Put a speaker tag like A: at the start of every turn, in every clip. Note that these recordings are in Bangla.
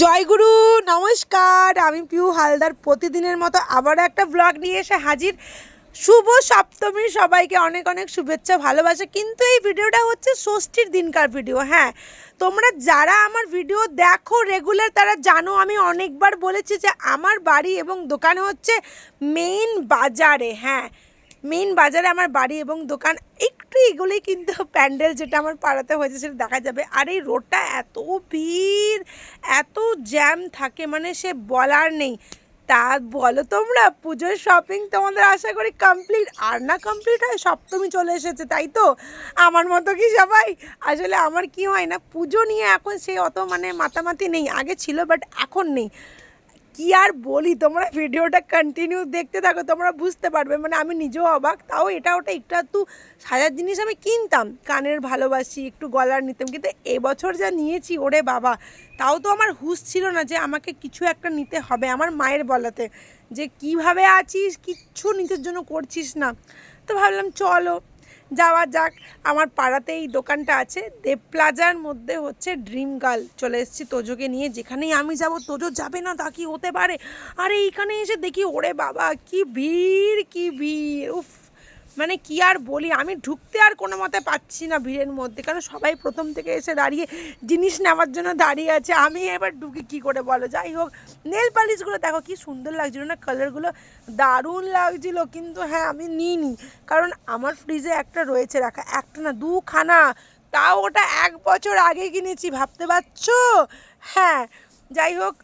A: জয়গুরু, নমস্কার। আমি পিউ হালদার। প্রতিদিনের মতো আবার একটা ব্লগ নিয়ে এসে হাজির। শুভ সপ্তমী। সবাইকে অনেক অনেক শুভেচ্ছা, ভালোবাসা। কিন্তু এই ভিডিওটা হচ্ছে ষষ্ঠীর দিনকার ভিডিও হ্যাঁ। তোমরা যারা আমার ভিডিও দেখো রেগুলার তারা জানো আমি অনেকবার বলেছি যে আমার বাড়ি এবং দোকান হচ্ছে মেইন বাজারে হ্যাঁ। মেইন বাজারে আমার বাড়ি এবং দোকান। একটু এগুলোই কিন্তু প্যান্ডেল যেটা আমার পাড়াতে হয়েছে সেটা দেখা যাবে। আর এই রোডটা এত ভিড়, এত জ্যাম থাকে মানে সে বলার নেই। তা বলো তোমরা, পুজোর শপিং তোমাদের আশা করি কমপ্লিট আর না কমপ্লিট হয়, সপ্তমী চলে এসেছে, তাই তো? আমার মতো কি সবাই? আসলে আমার কি হয় না, পুজো নিয়ে এখন সে অত মানে মাতামাতি নেই। আগে ছিল বাট এখন নেই। কি আর বলি? তোমরা ভিডিওটা কন্টিনিউ দেখতে থাকো, তোমরা বুঝতে পারবে। মানে আমি নিজেও অবাক, তাও এটা ওটা একটু একটু সাজার জিনিস আমি কিনতাম, কানের ভালোবাসি, একটু গলার নিতাম, কিন্তু এবছর যা নিয়েছি, ওরে বাবা, তাও তো আমার হুঁশ ছিল না যে আমাকে কিছু একটা নিতে হবে আমার মায়ের বলাতে, যে কীভাবে আছিস, কিচ্ছু নিজের জন্য করছিস না। তো ভাবলাম চলো যাওয়া যাক। আমার পাড়াতে এই দোকানটা আছে। দেব প্লাজার মধ্যে হচ্ছে ড্রিম গার্ল। চলে এসেছি তোজোকে নিয়ে। যেখানেই আমি যাব, তোজো যাবে না তা কি হতে পারে? আরে এইখানে এসে দেখি, ওরে বাবা, কি ভিড় কি ভিড়। উফ মানে কি আর বলি? আমি ঢুকতে আর কোনো মতে পাচ্ছি না ভিড়ের মধ্যে। কারণ সবাই প্রথম থেকে এসে দাঁড়িয়ে জিনিস নেওয়ার জন্য দাঁড়িয়ে আছে। আমি এবার ঢুকি কি করে বলো? যাই হোক নেল পালিশগুলো দেখো কি সুন্দর লাগছিল না? কালারগুলো দারুণ লাগছিল। কিন্তু হ্যাঁ আমি নিইনি। কারণ আমার ফ্রিজে একটা রয়েছে রাখা। একটা না দুখানা। তাও ওটা এক বছর আগে কিনেছি। ভাবতে পারছ? হ্যাঁ যাই হোক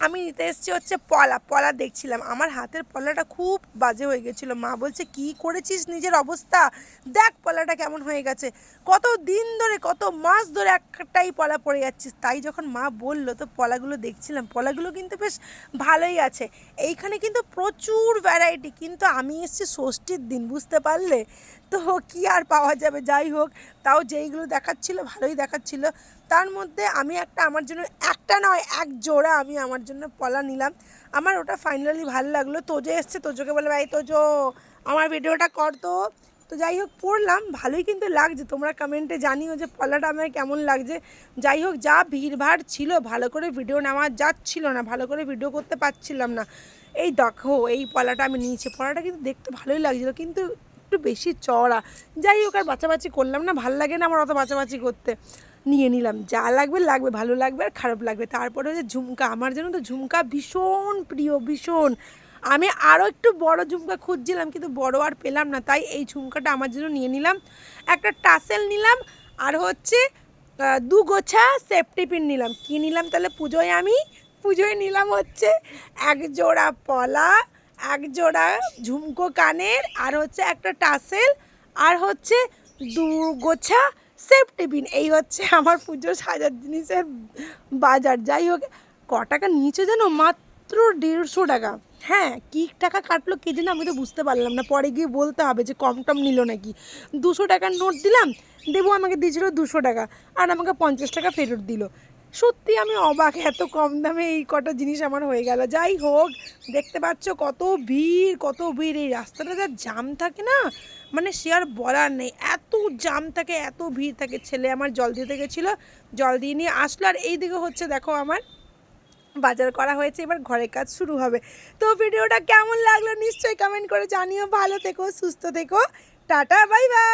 A: আমি নিতে এসেছি হচ্ছে পলা পলা দেখছিলাম। আমার হাতের পলাটা খুব বাজে হয়ে গেছিল। মা বলছে, কি করেছিস নিজের অবস্থা? দেখ পলাটা কেমন হয়ে গেছে। কত দিন ধরে, কত মাস ধরে একটাই পলা পড়ে যাচ্ছিস। তাই যখন মা বলল, তো পলাগুলো দেখছিলাম, পলাগুলো কিন্তু বেশ ভালোই আছে। এইখানে কিন্তু প্রচুর ভ্যারাইটি কিন্তু আমি এসেছি ষষ্ঠীর দিন, বুঝতে পারলে? তো কি আর পাওয়া যাবে? যাই হোক, তাও যেইগুলো দেখাচ্ছিল, ভালোই দেখাচ্ছিল। তার মধ্যে আমি একটা আমার জন্য, একটা নয়, এক জোড়া আমি আমার জন্য পলা নিলাম। আমার ওটা ফাইনালি ভালো লাগল। তোজো এসছে, তোজোকে বলে ভাই তোজো, আমার ভিডিওটা কর তো। তো যাই হোক, পড়লাম, ভালোই কিন্তু লাগছে। তোমরা কমেন্টে জানিও যে পলাটা আমার কেমন লাগছে। যাই হোক, যা ভিড়ভাড় ছিল, ভালো করে ভিডিও নেওয়া যাচ্ছিল না, ভালো করে ভিডিও করতে পারছিলাম না। এই দেখো, এই পলাটা আমি নিয়েছি। পলাটা কিন্তু দেখতে ভালোই লাগছিল, কিন্তু একটু বেশি চড়া যাই হোক, আর বাঁচাবাচি করলাম না, ভালো লাগে না আমার অত বাঁচাবাচি করতে। নিয়ে নিলাম, যা লাগবে লাগবে, ভালো লাগবে আর খারাপ লাগবে। তারপরে হচ্ছে ঝুমকা, আমার জন্য তো ঝুমকা ভীষণ প্রিয়, ভীষণ। আমি আরও একটু বড় ঝুমকা খুঁজছিলাম, কিন্তু বড় আর পেলাম না, তাই এই ঝুমকাটা আমার জন্য নিয়ে নিলাম। একটা টাসেল নিলাম, আর হচ্ছে দু গোছা সেফটি পিন নিলাম। কী নিলাম তাহলে পুজোয় আমি? পুজোয় নিলাম হচ্ছে, এক জোড়া পলা এক জোড়া ঝুমকো কানের, আর হচ্ছে একটা টাসেল, আর হচ্ছে দু গোছা সেফটি পিন। এই হচ্ছে আমার পুজোর সাজার জিনিসের বাজার। যাই হোক, ক টাকা নিয়েছে যেন? মাত্র দেড়শো টাকা। হ্যাঁ কী টাকা কাটলো কে যেন আমি তো বুঝতে পারলাম না। পরে গিয়ে বলতে হবে যে কম টম নিল নাকি। দুশো টাকার নোট দিলাম, দেবো আমাকে দিয়েছিল দুশো টাকা, আর আমাকে পঞ্চাশ টাকা ফেরত দিল। সত্যি আমি অবাক, এত কম দামে এই কটা জিনিস আমার হয়ে গেল। যাই হোক, দেখতে পাচ্ছ কত ভিড় কত ভিড়। এই রাস্তাটা যা জাম থাকে না মানে সে আর বলার নেই। এত জাম থাকে, এত ভিড় থাকে। ছেলে আমার জল দিতে গেছিল, জল দিয়ে নিয়ে আসলো। আর এই দিকে হচ্ছে দেখো আমার বাজার করা হয়েছে, এবার ঘরের কাজ শুরু হবে। তো ভিডিওটা কেমন লাগল নিশ্চয়ই কমেন্ট করে জানিও। ভালো থেকো, সুস্থ থেকো। Tata, bye bye.